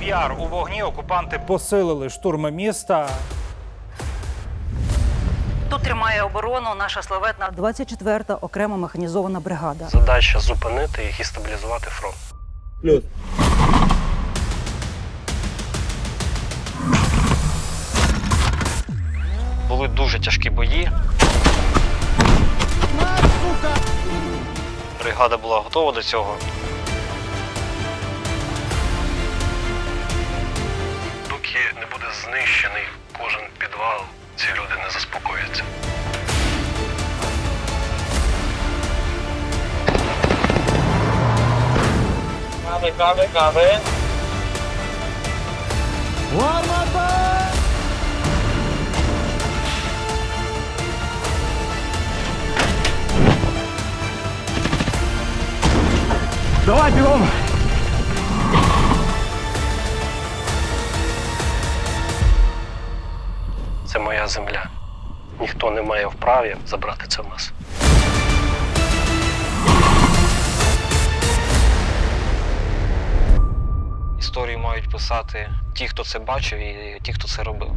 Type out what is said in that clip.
Часів Яр у вогні окупанти посилили штурми міста. Тут тримає оборону наша славетна 24-та окрема механізована бригада. Задача зупинити їх і стабілізувати фронт. Були дуже тяжкі бої. Бригада була готова до цього. Знищений кожен підвал, ці люди не заспокояться. Кави, кави, кави. Це моя земля. Ніхто не має вправі забрати це в нас. Історію мають писати ті, хто це бачив, і ті, хто це робив.